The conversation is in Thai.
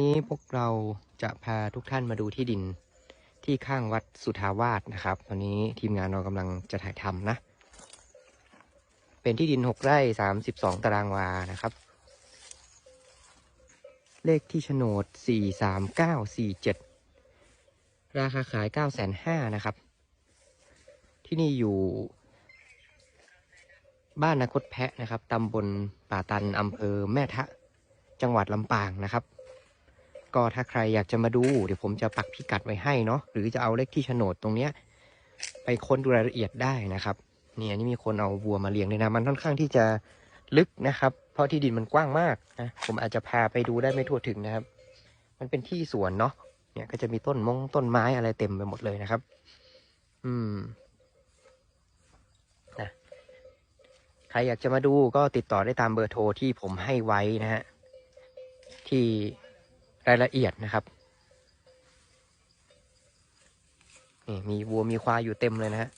นี้พวกเราจะพาทุกท่านมาดูที่ดินที่ข้างวัดสุทาวาสนะครับ ตอนนี้ทีมงานเรากำลังจะถ่ายทำนะ เป็นที่ดินหกไร่สามสิบสองตารางวานะครับ เลขที่โฉนดสี่สามเก้าสี่เจ็ดราคาขายเก้าแสนห้านะครับ ที่นี่อยู่ บ้านนาคตแพะนะครับตำบลป่าตันอำเภอแม่ทะ จังหวัดลำปางนะครับ ก็ถ้าใครอยากจะมาดู เดี๋ยวผมจะปักพิกัดไว้ให้เนาะหรือจะเอาเลขที่โฉนดตรงเนี้ย ไปค้นดูรายละเอียดได้นะครับเนี่ยนี่มีคนเอาวัวมาเลี้ยงเลยนะมันค่อนข้างที่จะลึกนะครับ เพราะที่ดินมันกว้างมากนะผมอาจจะพาไปดูได้ไม่ทั่วถึงนะครับ มันเป็นที่สวนเนาะเนี่ยก็จะมีต้นมงต้นไม้อะไรเต็มไปหมดเลยนะครับ อืมนะใครอยากจะมาดูก็ติดต่อได้ตามเบอร์โทรที่ผมให้ไว้นะฮะที่ รายละเอียดนะครับนี่มีวัวมีควายอยู่เต็มเลยนะฮะ